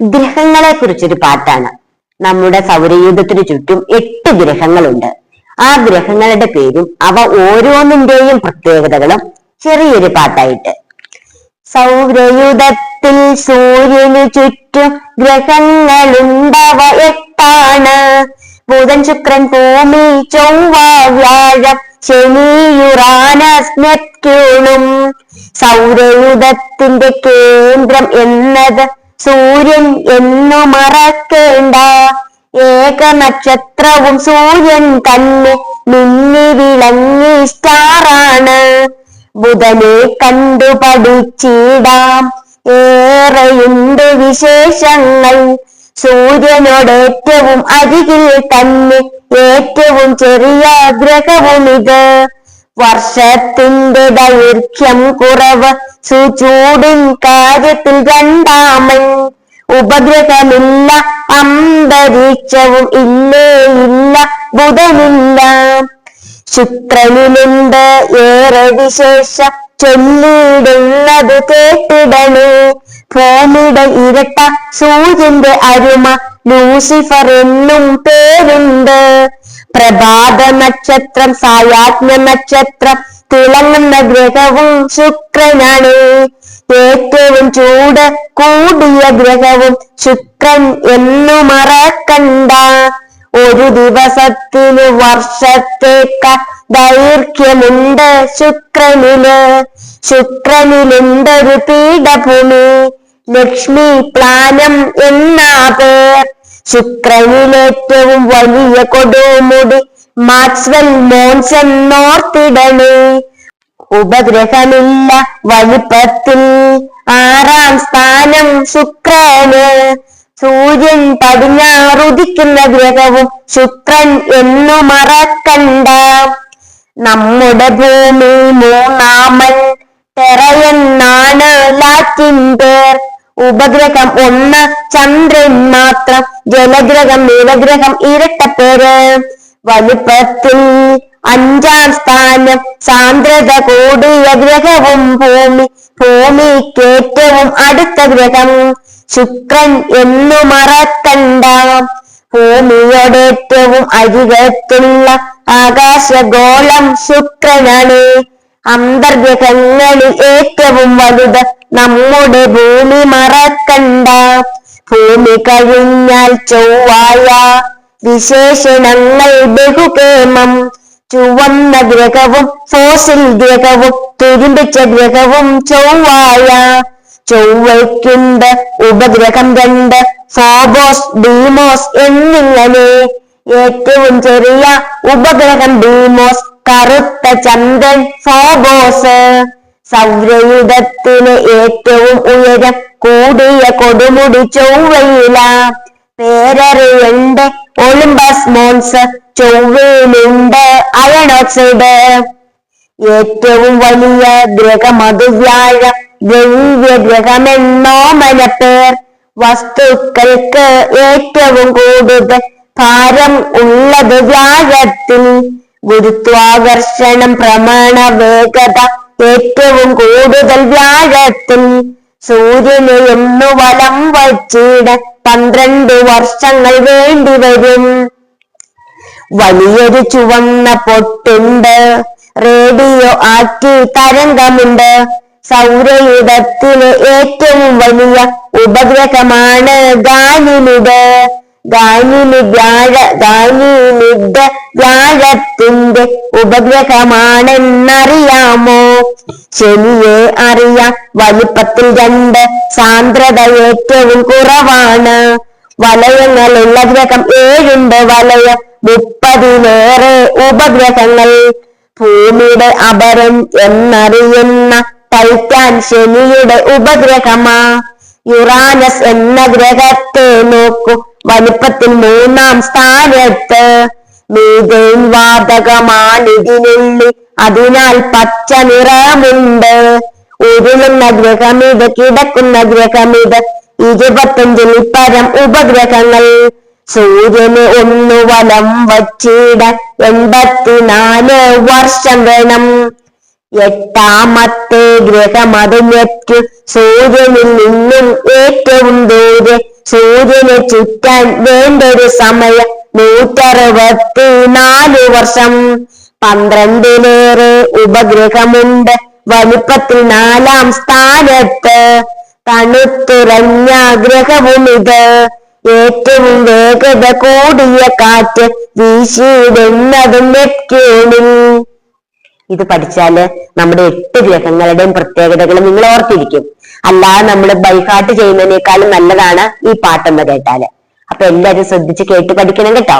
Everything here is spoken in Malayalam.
ഗ്രഹങ്ങളെ കുറിച്ചൊരു പാട്ടാണ്. നമ്മുടെ സൗരയൂഥത്തിനു ചുറ്റും എട്ട് ഗ്രഹങ്ങളുണ്ട്. ആ ഗ്രഹങ്ങളുടെ പേരും അവ ഓരോന്നിന്റെയും പ്രത്യേകതകളും ചെറിയൊരു പാട്ടായിട്ട്. സൗരയൂഥത്തിൽ സൂര്യനു ചുറ്റും ഗ്രഹങ്ങളുണ്ടവ എട്ടാണ്. ബുധൻ ശുക്രൻ ഭൂമി ചൊവ്വ വ്യാഴം ശനി യുറാനസ് നെപ്റ്റ്യൂണും. സൗരയൂഥത്തിന്റെ കേന്ദ്രം എന്നത് സൂര്യൻ എന്നു മറക്കേണ്ട ഏക നക്ഷത്രവും സൂര്യൻ തന്നെ മിന്നി വിളങ്ങി സ്റ്റാറാണ്. ബുധനെ കണ്ടു പഠിച്ചിടാം. ഏറെയുണ്ട് വിശേഷങ്ങൾ. സൂര്യനോട് ഏറ്റവും അരികിൽ തന്നെ ഏറ്റവും ചെറിയ ഗ്രഹവുമിത്. വർഷത്തിന്റെ ദൈർഘ്യം കുറവ് ചൂടിൻ കാര്യത്തിൽ രണ്ടാമൻ. ഉപഗ്രഹമില്ല അന്തരീക്ഷവും ഇല്ലേ ഇല്ല ബുധനില്ല. ശുക്രനിലുണ്ട് ഏറെ വിശേഷ ചൊല്ലിയിടുന്നത് കേട്ടിടണേ. ഭൂമിയുടെ ഇരട്ട സൂര്യന്റെ അരുമ ലൂസിഫർ എന്നും പേരുണ്ട്. പ്രഭാത നക്ഷത്രം സായാജ്ഞ നക്ഷത്രം തിളങ്ങുന്ന ഗ്രഹവും ശുക്രനാണ്. ഏറ്റവും ചൂട് കൂടിയ ഗ്രഹവും ശുക്രൻ എന്നു മറക്കണ്ട. ഒരു ദിവസത്തിന് വർഷത്തേക്ക ദൈർഘ്യമുണ്ട് ശുക്രനിൽ. ശുക്രനിലുണ്ടൊരു പീഠഭൂമി? ലക്ഷ്മി പ്ലാനം എന്നാ ശുക്രനിലേറ്റവും വലിയ കൊടുമുടി. മാക്സ്വൽ മോൺസ് എന്നോർത്തിടണേ. ഉപഗ്രഹമില്ല വലിപ്പത്തിൽ. ആറാം സ്ഥാനം ശുക്രന്. സൂര്യൻ പടിഞ്ഞാറുദിക്കുന്ന ഗ്രഹവും ശുക്രൻ എന്നു മറക്കണ്ട. നമ്മുടെ ഭൂമി മൂന്നാമൻ. ടെറയെന്നാണ് ലാറ്റിൻ പേർ. ഉപഗ്രഹം ഒന്ന് ചന്ദ്രൻ മാത്രം ജലഗ്രഹം നീലഗ്രഹം ഇരട്ടപ്പേര് വലുപ്പത്തിൽ അഞ്ചാം സ്ഥാനം സാന്ദ്രത കൂടിയ ഗ്രഹവും ഭൂമി ഭൂമിക്കേറ്റവും അടുത്ത ഗ്രഹം. ശുക്രൻ എന്നു മറക്കണ്ട. ഭൂമിയോട് ഏറ്റവും അരികത്തുള്ള ആകാശഗോളം ശുക്രനാണ്. അന്തർഗ്രഹങ്ങളിൽ ഏറ്റവും വലുത് നമ്മുടെ ഭൂമി മറക്കണ്ട. ഭൂമി കഴിഞ്ഞാൽ ചൊവ്വായ വിശേഷണങ്ങൾ ബഹുകേമം. ചുവന്ന ഗ്രഹവും ഫോസിൽ ഗ്രഹവും തുരുമ്പിച്ച ഗ്രഹവും ചൊവ്വായ. ചൊവ്വയ്ക്കുണ്ട് ഉപഗ്രഹം രണ്ട് ഫോബോസ് ഡീമോസ് എന്നിങ്ങനെ. ഏറ്റവും ചെറിയ ഉപഗ്രഹം ഡീമോസ് കറുത്ത ചന്ദ്രൻ ഫോബോസ്. സൗരയുധത്തിന് ഏറ്റവും ഉയരം കൂടിയ കൊടുമുടി ചൊവ്വയില. പേരറിയുണ്ട് ഒളിമ്പസ് മോൺസ് ചൊവ്വയിലുണ്ട് അയണോക്സൈഡ്. ഏറ്റവും വലിയ ഗ്രഹം അത് വ്യാഴ ദ്രവ്യ ഗ്രഹമെന്നോമന പേർ വസ്തുക്കൾക്ക് ഏറ്റവും കൂടുതൽ ഭാരം ഉള്ളത് വ്യാഴത്തിൽ. ഗുരുത്വാകർഷണം പ്രമാണ വേഗത ഏറ്റവും കൂടുതൽ വ്യാഴത്തിൽ സൂര്യന് എന്നു വലം വച്ചിട പന്ത്രണ്ട് വർഷങ്ങൾ വേണ്ടിവരും വലിയൊരു ചുവന്ന പൊട്ടുണ്ട്. റേഡിയോ ആക്കി തരംഗമുണ്ട്. സൗരയുഗത്തിലെ ഏറ്റവും വലിയ ഉപഗ്രഹമാണ് ഗാനിമിഡ്. ഗാനിമിഡ് വ്യാഴത്തിന്റെ ഉപഗ്രഹമാണെന്നറിയാമോ? ശനിയെ അറിയാം. വലിപ്പത്തിൽ രണ്ട് സാന്ദ്രത ഏറ്റവും കുറവാണ്. വലയങ്ങളുള്ള ഗ്രഹം ഏഴുണ്ട്. വലയ മുപ്പതിലേറെ ഉപഗ്രഹങ്ങൾ. ഭൂമിയുടെ അപരം എന്നറിയുന്ന ടൈറ്റാൻ ശനിയുടെ ഉപഗ്രഹമാ. യുറാനസ് എന്ന ഗ്രഹത്തെ നോക്കൂ. വലിപ്പത്തിൽ മൂന്നാം സ്ഥാനത്ത്. മീതൈൻ വാതകമാണ് ഇതിനുള്ളിൽ. അതിനാൽ പച്ച നിറമുണ്ട്. ഉരുളുന്ന ഗ്രഹമിത് കിടക്കുന്ന ഗ്രഹമിത് ഇരുപത്തഞ്ചിൽ പരം ഉപഗ്രഹങ്ങൾ. സൂര്യന് ഒന്നു വലം വച്ചിടാൻ എൺപത്തിനാല് വർഷം വേണം. എട്ടാമത്തെ ഗ്രഹം അത് നെപ്റ്റ്യൂൺ സൂര്യനിൽ നിന്നും ഏറ്റവും ദൂരെ സൂര്യനെ ചുറ്റാൻ വേണ്ടൊരു സമയം നൂറ്ററുപത്തിനാല് വർഷം. പന്ത്രണ്ടിലേറെ ഉപഗ്രഹമുണ്ട്. വലിപ്പത്തിൽ നാലാം സ്ഥാനത്ത് തണുത്തുറഞ്ഞ ഗ്രഹവുമിത്. ഏറ്റവും വേഗത കൂടിയ കാറ്റ് വീശിയിടുന്നതും നെപ്റ്റ്യൂണിൽ. ഇത് പഠിച്ചാൽ നമ്മുടെ എട്ട് ഗ്രഹങ്ങളുടെയും പ്രത്യേകതകൾ നിങ്ങൾ ഓർത്തിരിക്കും. അല്ലാതെ നമ്മൾ ബൈഹാർട്ട് ചെയ്യുന്നതിനേക്കാളും നല്ലതാണ് ഈ പാട്ടൊന്ന് കേട്ടാൽ. അപ്പൊ എല്ലാരും ശ്രദ്ധിച്ച് കേട്ട് പഠിക്കണം കേട്ടോ.